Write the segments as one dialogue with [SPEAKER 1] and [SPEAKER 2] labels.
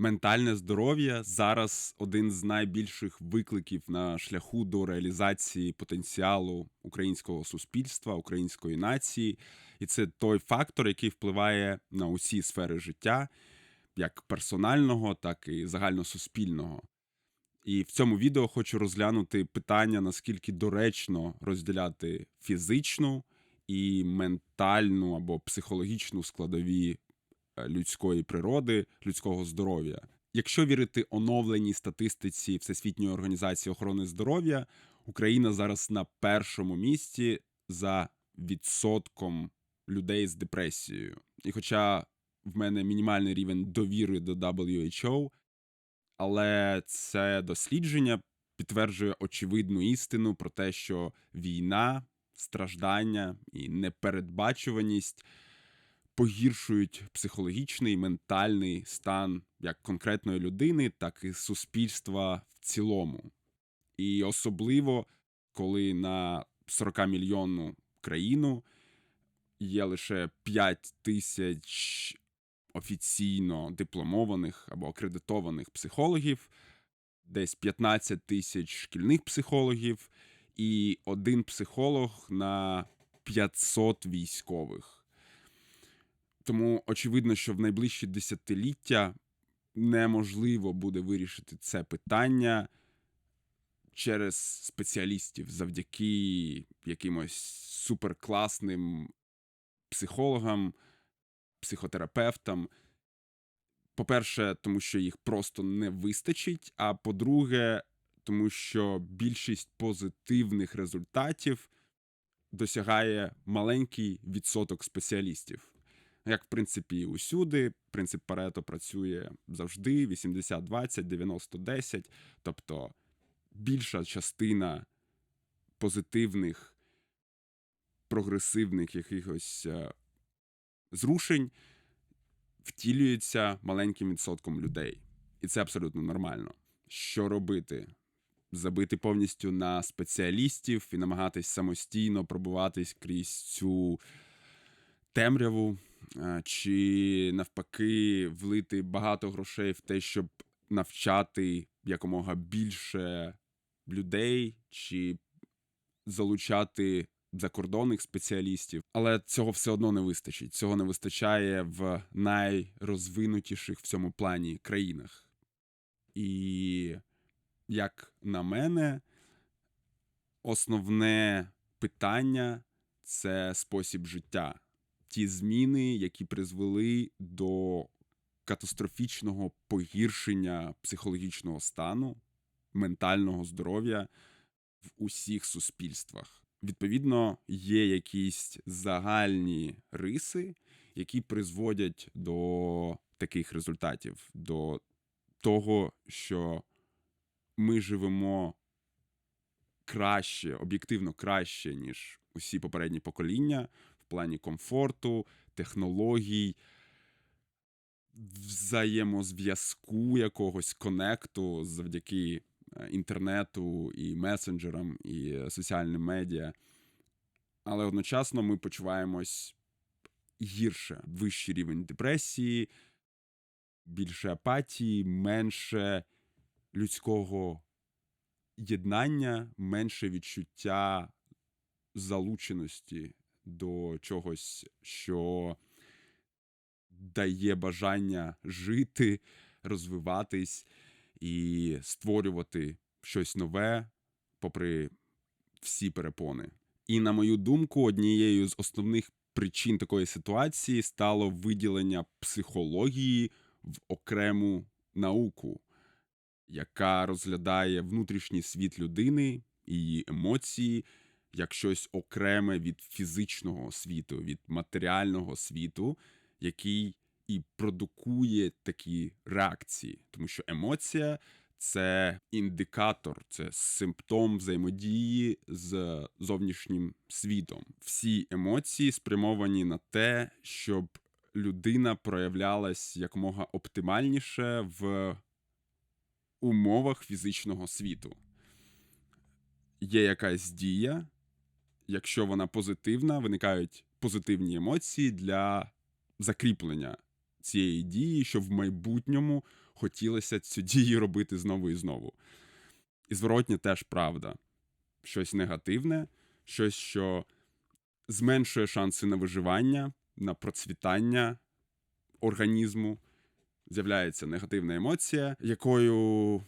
[SPEAKER 1] Ментальне здоров'я зараз один з найбільших викликів на шляху до реалізації потенціалу українського суспільства, української нації, і це той фактор, який впливає на усі сфери життя, як персонального, так і загальносуспільного. І в цьому відео хочу розглянути питання, наскільки доречно розділяти фізичну і ментальну або психологічну складові людської природи, людського здоров'я. Якщо вірити оновленій статистиці Всесвітньої організації охорони здоров'я, Україна зараз на першому місці за відсотком людей з депресією. І хоча в мене мінімальний рівень довіри до WHO, але це дослідження підтверджує очевидну істину про те, що війна, страждання і непередбачуваність погіршують психологічний ментальний стан як конкретної людини, так і суспільства в цілому. І особливо коли на 40 мільйонну країну є лише 5 тисяч офіційно дипломованих або акредитованих психологів, десь 15 тисяч шкільних психологів і один психолог на 500 військових. Тому очевидно, що в найближчі десятиліття неможливо буде вирішити це питання через спеціалістів завдяки якимось суперкласним психологам психотерапевтам. По-перше, тому що їх просто не вистачить. А по-друге, тому що більшість позитивних результатів досягає маленький відсоток спеціалістів. Як, в принципі, усюди, принцип Парето працює завжди: 80-20, 90-10. Тобто більша частина позитивних, прогресивних якихось е, зрушень втілюється маленьким відсотком людей. І це абсолютно нормально. Що робити? Забити повністю на спеціалістів і намагатись самостійно пробуватись крізь цю темряву, чи навпаки влити багато грошей в те, щоб навчати якомога більше людей, чи залучати закордонних спеціалістів, але цього все одно не вистачить. Цього не вистачає в найрозвинутіших в цьому плані країнах. І, як на мене, основне питання це спосіб життя, ті зміни, які призвели до катастрофічного погіршення психологічного стану, ментального здоров'я в усіх суспільствах. Відповідно, є якісь загальні риси, які призводять до таких результатів, до того, що ми живемо краще, об'єктивно краще, ніж усі попередні покоління плані комфорту, технологій, взаємозв'язку якогось конекту завдяки Е, інтернету, і месенджерам, і соціальним медіа. Але одночасно ми почуваємось гірше, вищий рівень депресії, більше апатії, менше людського єднання, менше відчуття залученості до чогось, що дає бажання жити, розвиватись і створювати щось нове, попри всі перепони. І, на мою думку, однією з основних причин такої ситуації стало виділення психології в окрему науку, яка розглядає внутрішній світ людини її емоції як щось окреме від фізичного світу, від матеріального світу, який і продукує такі реакції, тому що емоція це індикатор, це симптом взаємодії з зовнішнім світом. Всі емоції спрямовані на те, щоб людина проявлялась якомога оптимальніше в умовах фізичного світу. Є якась дія, якщо вона позитивна, виникають позитивні емоції для закріплення цієї дії, що в майбутньому хотілося цю дію робити знову і знову. І зворотня теж правда. Щось негативне, щось, що зменшує шанси на виживання, на процвітання організму. З'являється негативна емоція, якою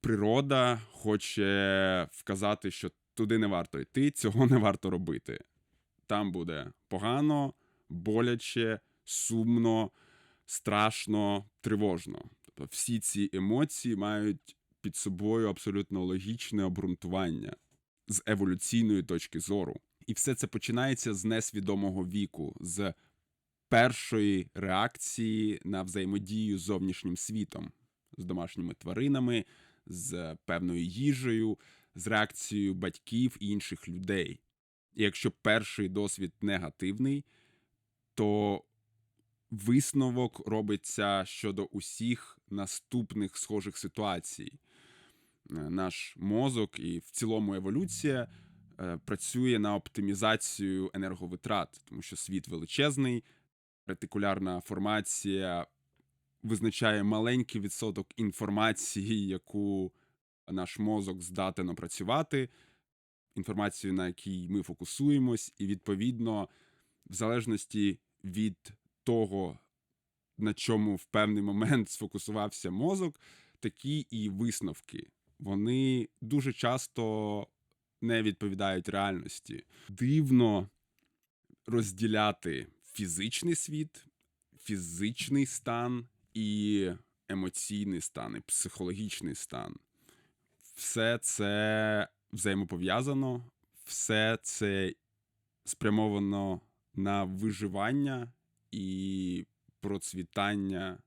[SPEAKER 1] природа хоче вказати, що туди не варто йти, цього не варто робити. Там буде погано, боляче, сумно, страшно, тривожно. Тобто всі ці емоції мають під собою абсолютно логічне обґрунтування з еволюційної точки зору. І все це починається з несвідомого віку, з першої реакції на взаємодію з зовнішнім світом, з домашніми тваринами, з певною їжею, з реакцією батьків і інших людей. І якщо перший досвід негативний, то висновок робиться щодо усіх наступних схожих ситуацій. Е, Наш мозок і в цілому еволюція е, працює на оптимізацію енерговитрат, тому що світ величезний, ретикулярна формація визначає маленький відсоток інформації, яку наш мозок здатен опрацювати, інформацію, на якій ми фокусуємось, і відповідно, в залежності від того, на чому в певний момент сфокусувався мозок, такі і висновки. Вони дуже часто не відповідають реальності. Дивно розділяти фізичний світ, фізичний стан і емоційний стан, і психологічний стан. Все це взаємопов'язано, все це спрямовано на виживання і процвітання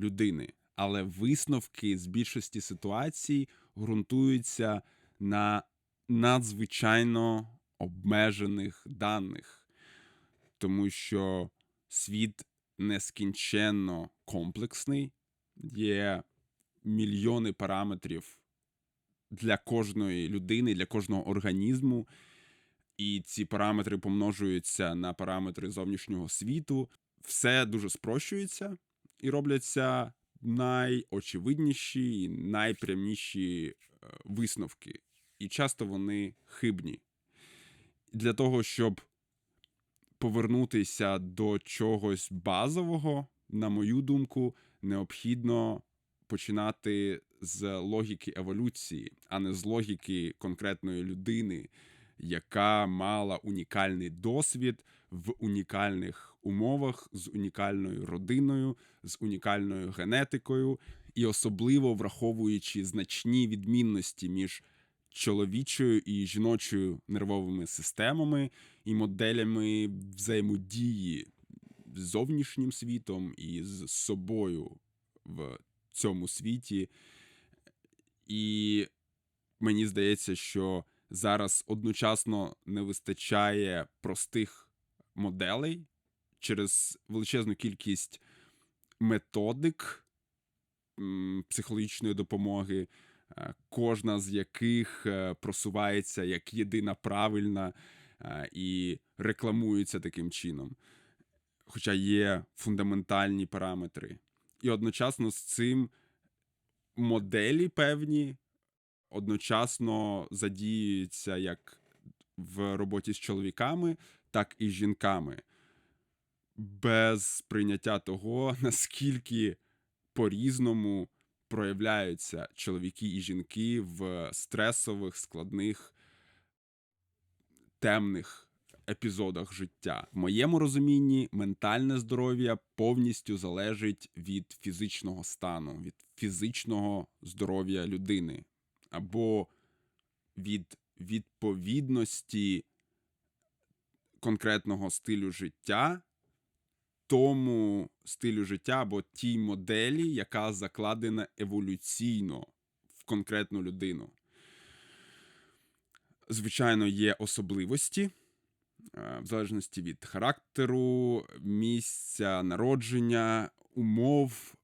[SPEAKER 1] людини. Але висновки з більшості ситуацій ґрунтуються на надзвичайно обмежених даних, тому що світ нескінченно комплексний, є мільйони параметрів для кожної людини, для кожного організму, і ці параметри помножуються на параметри зовнішнього світу. Все дуже спрощується і робляться найочевидніші і найпряміші е, висновки. І часто вони хибні. Для того, щоб повернутися до чогось базового, на мою думку, необхідно починати з логіки еволюції, а не з логіки конкретної людини, яка мала унікальний досвід в унікальних умовах з унікальною родиною, з унікальною генетикою, і особливо враховуючи значні відмінності між чоловічою і жіночою нервовими системами і моделями взаємодії зовнішнім світом і з собою в цьому світі. І мені здається, що зараз одночасно не вистачає простих моделей через величезну кількість методик психологічної допомоги, е, кожна з яких е, просувається як єдина правильна е, і рекламується таким чином. Хоча є фундаментальні параметри. І одночасно з цим моделі певні одночасно задіюються як в роботі з чоловіками, так і з жінками, без прийняття того, наскільки по-різному проявляються чоловіки і жінки в стресових, складних, темних епізодах життя. В моєму розумінні ментальне здоров'я повністю залежить від фізичного стану, від фізичного здоров'я людини або від відповідності конкретного стилю життя тому стилю життя або тій моделі, яка закладена еволюційно в конкретну людину. Звичайно, є особливості, е, в залежності від характеру, місця народження, умов,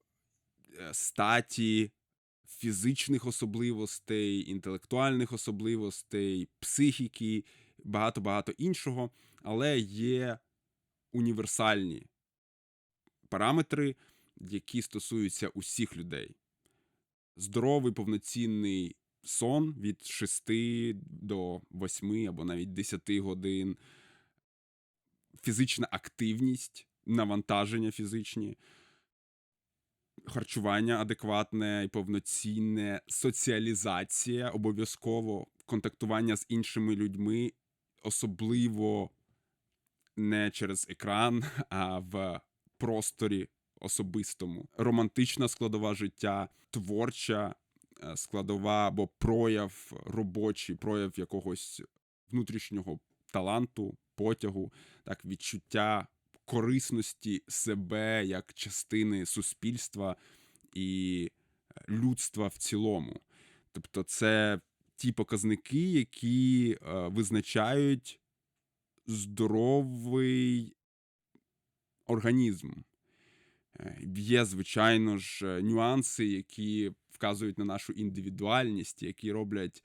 [SPEAKER 1] статі, фізичних особливостей, інтелектуальних особливостей, психіки, багато багато іншого, але є універсальні параметри, які стосуються усіх людей. Здоровий повноцінний сон від 6 до 8 або навіть 10 годин, фізична активність, навантаження фізичні, харчування адекватне і повноцінне, соціалізація обов'язково, контактування з іншими людьми, особливо не через екран, а в просторі особистому, романтична складова життя, творча е, складова або прояв робочий, прояв якогось внутрішнього таланту, потягу, так, відчуття корисності себе як частини суспільства і людства в цілому. Тобто, це ті показники, які е, визначають здоровий організм. Е, Є, звичайно ж, е, нюанси, які вказують на нашу індивідуальність, які роблять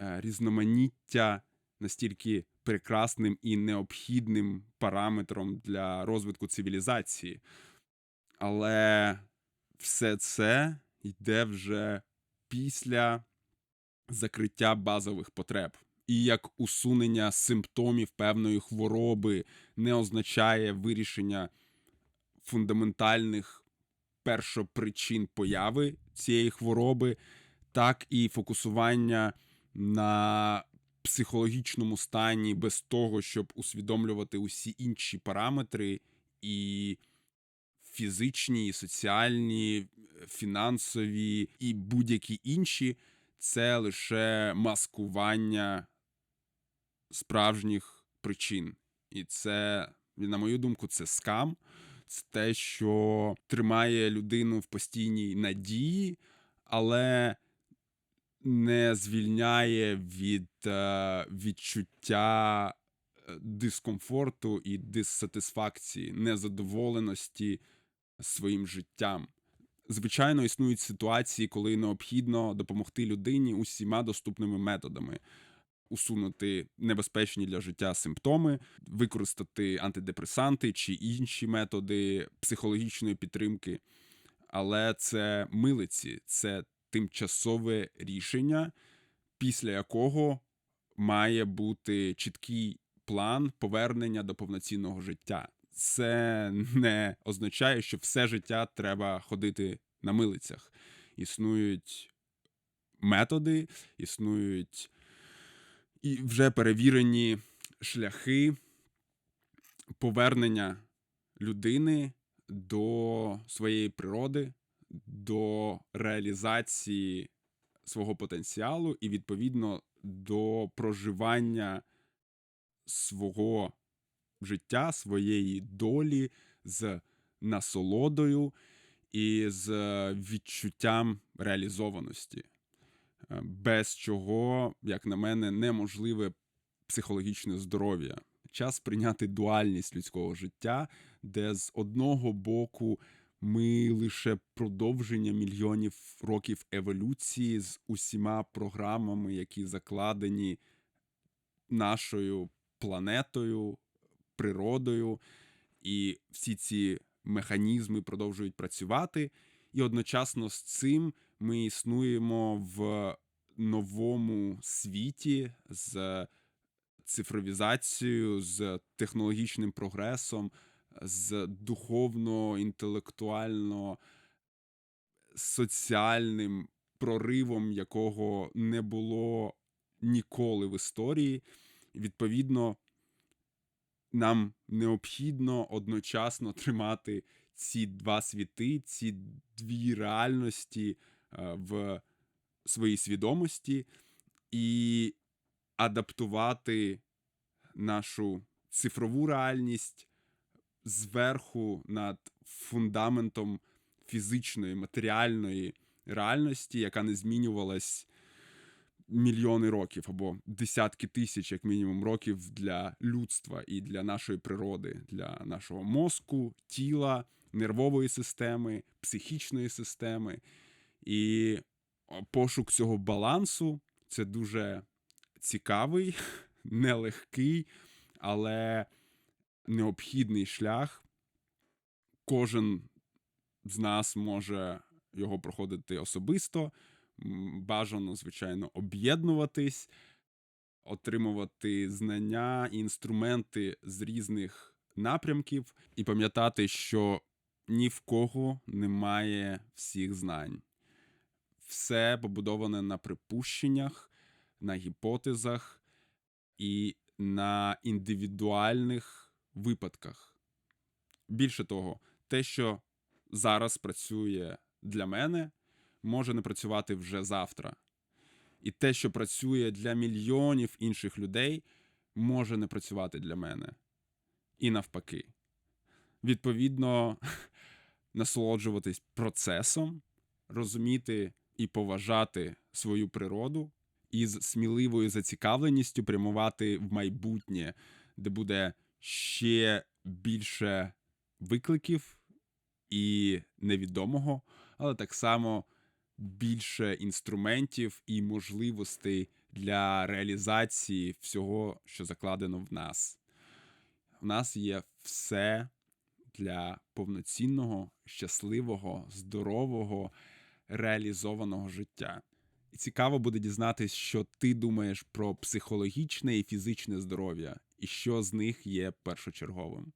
[SPEAKER 1] е, різноманіття настільки прекрасним і необхідним параметром для розвитку цивілізації. Але все це йде вже після закриття базових потреб. І як усунення симптомів певної хвороби не означає вирішення фундаментальних першопричин появи цієї хвороби, так і фокусування на психологічному стані без того, щоб усвідомлювати усі інші параметри, і фізичні, і соціальні, фінансові і будь-які інші, це лише маскування справжніх причин. І це, на мою думку, це скам. Це те, що тримає людину в постійній надії, але не звільняє від е, відчуття е, дискомфорту і диссатисфакції, незадоволеності своїм життям. Звичайно, існують ситуації, коли необхідно допомогти людині усіма доступними методами. Усунути небезпечні для життя симптоми, використати антидепресанти чи інші методи психологічної підтримки. Але це милиці, це тимчасове рішення, після якого має бути чіткий план повернення до повноцінного життя. Це не означає, що все життя треба ходити на милицях. Існують методи, існують і вже перевірені шляхи повернення людини до своєї природи, до реалізації свого потенціалу і, відповідно, до проживання свого життя, своєї долі з насолодою і з відчуттям реалізованості, е, без чого, як на мене, неможливе психологічне здоров'я. Час прийняти дуальність людського життя, де з одного боку ми лише продовження мільйонів років еволюції з усіма програмами, які закладені нашою планетою, природою, і всі ці механізми продовжують працювати. І одночасно з цим ми існуємо в новому світі з цифровізацією, з технологічним прогресом, з духовно, інтелектуально соціальним проривом, якого не було ніколи в історії. Відповідно, нам необхідно одночасно тримати ці два світи, ці дві реальності е, в своїй свідомості і адаптувати нашу цифрову реальність зверху над фундаментом фізичної, матеріальної реальності, яка не змінювалась мільйони років або десятки тисяч, як мінімум, років для людства і для нашої природи, для нашого мозку, тіла, нервової системи, психічної системи. І пошук цього балансу це дуже цікавий, нелегкий, але необхідний шлях. Кожен з нас може його проходити особисто. Бажано, звичайно, об'єднуватись, отримувати знання і інструменти з різних напрямків, і пам'ятати, що ні в кого немає всіх знань. Все побудоване на припущеннях, на гіпотезах і на індивідуальних випадках. Більше того, те, що зараз працює для мене, може не працювати вже завтра. І те, що працює для мільйонів інших людей, може не працювати для мене. І навпаки. Відповідно, насолоджуватись процесом, розуміти і поважати свою природу, і з сміливою зацікавленістю прямувати в майбутнє, де буде ще більше викликів і невідомого, але так само більше інструментів і можливостей для реалізації всього, що закладено в нас. У нас є все для повноцінного, щасливого, здорового, реалізованого життя. І цікаво буде дізнатись, що ти думаєш про психологічне і фізичне здоров'я, і що з них є першочерговим.